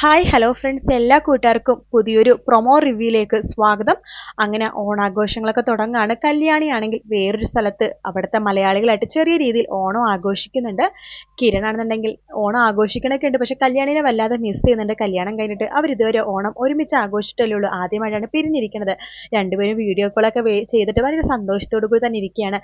Hi hello friends എല്ലാ കൂട്ടുകാർക്കും പുതിയൊരു പ്രൊമോ റിവ്യൂയിലേക്ക് സ്വാഗതം. അങ്ങനെ ഓണാഘോഷങ്ങളൊക്കെ തുടങ്ങുകയാണ് കല്യാണിയാണെങ്കിൽ വേറൊരു സ്ഥലത്ത് അവിടുത്തെ മലയാളികളായിട്ട് ചെറിയ രീതിയിൽ ഓണം ആഘോഷിക്കുന്നുണ്ട്. കിരണാണെന്നുണ്ടെങ്കിൽ ഓണം ആഘോഷിക്കണൊക്കെ ഉണ്ട്. പക്ഷെ കല്യാണിനെ വല്ലാതെ മിസ് ചെയ്യുന്നുണ്ട്. കല്യാണം കഴിഞ്ഞിട്ട് അവരിതുവരെ ഓണം ഒരുമിച്ച് ആഘോഷിച്ചിട്ടല്ലേ ഉള്ളൂ. ആദ്യമായിട്ടാണ് പിരിഞ്ഞിരിക്കുന്നത് രണ്ടുപേരും വീഡിയോ കോളൊക്കെ ചെയ്തിട്ട് വളരെ സന്തോഷത്തോടു കൂടി തന്നെ ഇരിക്കുകയാണ്.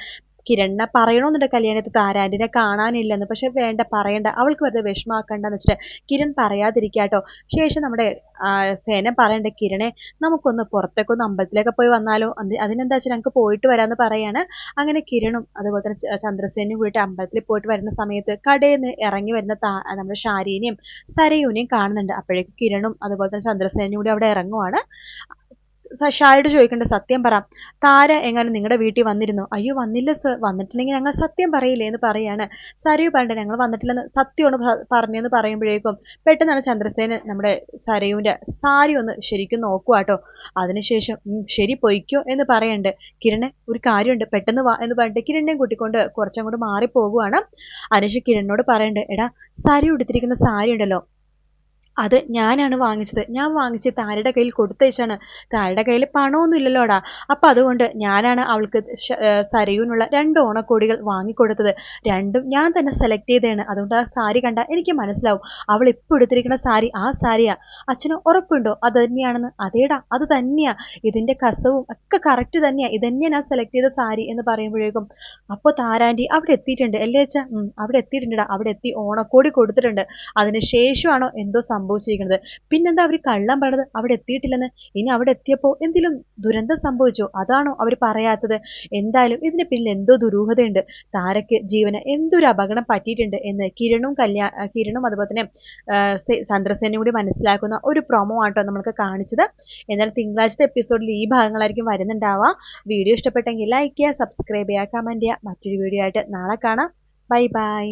കിരണിനെ പറയണമെന്നുണ്ട് കല്യാണത്തിൽ താരാന്റിനെ കാണാനില്ലെന്ന്. പക്ഷെ വേണ്ട പറയണ്ട. അവൾക്ക് വെറുതെ വിഷമാക്കണ്ടെന്ന് വെച്ചിട്ട് കിരൺ പറയാതിരിക്കാട്ടോ. ശേഷം നമ്മുടെ സേന പറയണ്ട കിരണെ നമുക്കൊന്ന് പുറത്തേക്കൊന്ന് അമ്പലത്തിലൊക്കെ പോയി വന്നാലോ? അതിനെന്താ വെച്ചാൽ ഞങ്ങൾക്ക് പോയിട്ട് വരാമെന്ന് പറയാണ്. അങ്ങനെ കിരണും അതുപോലെ തന്നെ ചന്ദ്രസേനയും കൂടിയിട്ട് അമ്പലത്തിൽ പോയിട്ട് വരുന്ന സമയത്ത് കടയിൽ നിന്ന് ഇറങ്ങി വരുന്ന നമ്മുടെ ഷാരീനെയും സരയൂനെയും കാണുന്നുണ്ട്. അപ്പോഴേക്കും കിരണും അതുപോലെ തന്നെ ചന്ദ്രസേനയും കൂടി അവിടെ ഇറങ്ങുവാണ്. ഷായോട് ചോദിക്കേണ്ട സത്യം പറ. താര എങ്ങനെ നിങ്ങളുടെ വീട്ടിൽ വന്നിരുന്നു? അയ്യോ വന്നില്ല സർ വന്നിട്ടില്ലെങ്കിൽ ഞങ്ങൾ സത്യം പറയില്ലേ എന്ന് പറയാണ്. സരയു പറഞ്ഞിട്ട് ഞങ്ങൾ വന്നിട്ടില്ലെന്ന് സത്യമാണ് പറഞ്ഞെന്ന് പറയുമ്പോഴേക്കും പെട്ടെന്നാണ് ചന്ദ്രസേന നമ്മുടെ സരയുവിന്റെ സാരി ഒന്ന് ശരിക്കും നോക്കുക കേട്ടോ അതിനുശേഷം ശരി പൊയ്ക്കോ എന്ന് പറയണ്ട്. കിരണ് ഒരു കാര്യമുണ്ട്. പെട്ടെന്ന് വാ എന്ന് പറഞ്ഞിട്ട് കിരണിനെയും കൂട്ടിക്കൊണ്ട് കുറച്ചങ്ങോട്ട് മാറിപ്പോകുവാണ്. അതിനുശേഷം കിരണിനോട് പറയണ്ട് എടാ സരി ഉടുത്തിരിക്കുന്ന സാരി ഉണ്ടല്ലോ. അത് ഞാനാണ് വാങ്ങിച്ചത്. ഞാൻ വാങ്ങിച്ച് താരയുടെ കയ്യിൽ കൊടുത്തയച്ചാണ്. താരയുടെ കയ്യിൽ പണമൊന്നും ഇല്ലല്ലോടാ അപ്പം അതുകൊണ്ട് ഞാനാണ് അവൾക്ക് സരയൂനുള്ള രണ്ട് ഓണക്കോടികൾ വാങ്ങിക്കൊടുത്തത്. രണ്ടും ഞാൻ തന്നെ സെലക്ട് ചെയ്തതാണ്. അതുകൊണ്ട് ആ സാരി കണ്ട എനിക്ക് മനസ്സിലാവും. അവൾ ഇപ്പോൾ എടുത്തിരിക്കുന്ന സാരി ആ സാരിയാ. അച്ഛന് ഉറപ്പുണ്ടോ? അത് തന്നെയാണെന്ന്. അതേടാ അത് തന്നെയാ. ഇതിന്റെ കസവും ഒക്കെ കറക്റ്റ് തന്നെയാ. ഇതന്നെയാ ഞാൻ സെലക്ട് ചെയ്ത സാരി എന്ന് പറയുമ്പോഴേക്കും അപ്പോൾ താരാന്റി അവിടെ എത്തിയിട്ടുണ്ട്. അല്ലേ അച്ഛാ? അവിടെ എത്തിയിട്ടുണ്ടടാ. അവിടെ എത്തി ഓണക്കോടി കൊടുത്തിട്ടുണ്ട്. അതിന് ശേഷമാണോ എന്തോ സംഭവിച്ചിരിക്കുന്നത്. പിന്നെന്താ അവർ കള്ളം പറഞ്ഞത് അവിടെ എത്തിയിട്ടില്ലെന്ന്. ഇനി അവിടെ എത്തിയപ്പോൾ എന്തെങ്കിലും ദുരന്തം സംഭവിച്ചോ? അതാണോ അവർ പറയാത്തത്. എന്തായാലും ഇതിന് പിന്നിൽ എന്തോ ദുരൂഹതയുണ്ട്. താരയ്ക്ക് ജീവന് എന്തൊരു അപകടം പറ്റിയിട്ടുണ്ട് എന്ന് കിരണും കല്യാ കിരണും അതുപോലെ തന്നെ ചന്ദ്രസേനയും കൂടി മനസ്സിലാക്കുന്ന ഒരു പ്രൊമോ ആട്ടോ നമ്മൾക്ക് കാണിച്ചത്. എന്നാൽ തിങ്കളാഴ്ചത്തെ എപ്പിസോഡിൽ ഈ ഭാഗങ്ങളായിരിക്കും വരുന്നുണ്ടാവുക. വീഡിയോ ഇഷ്ടപ്പെട്ടെങ്കിൽ ലൈക്ക് ചെയ്യുക സബ്സ്ക്രൈബ് ചെയ്യുക കമന്റ് ചെയ്യുക. മറ്റൊരു വീഡിയോ ആയിട്ട് നാളെ കാണാം. Bye bye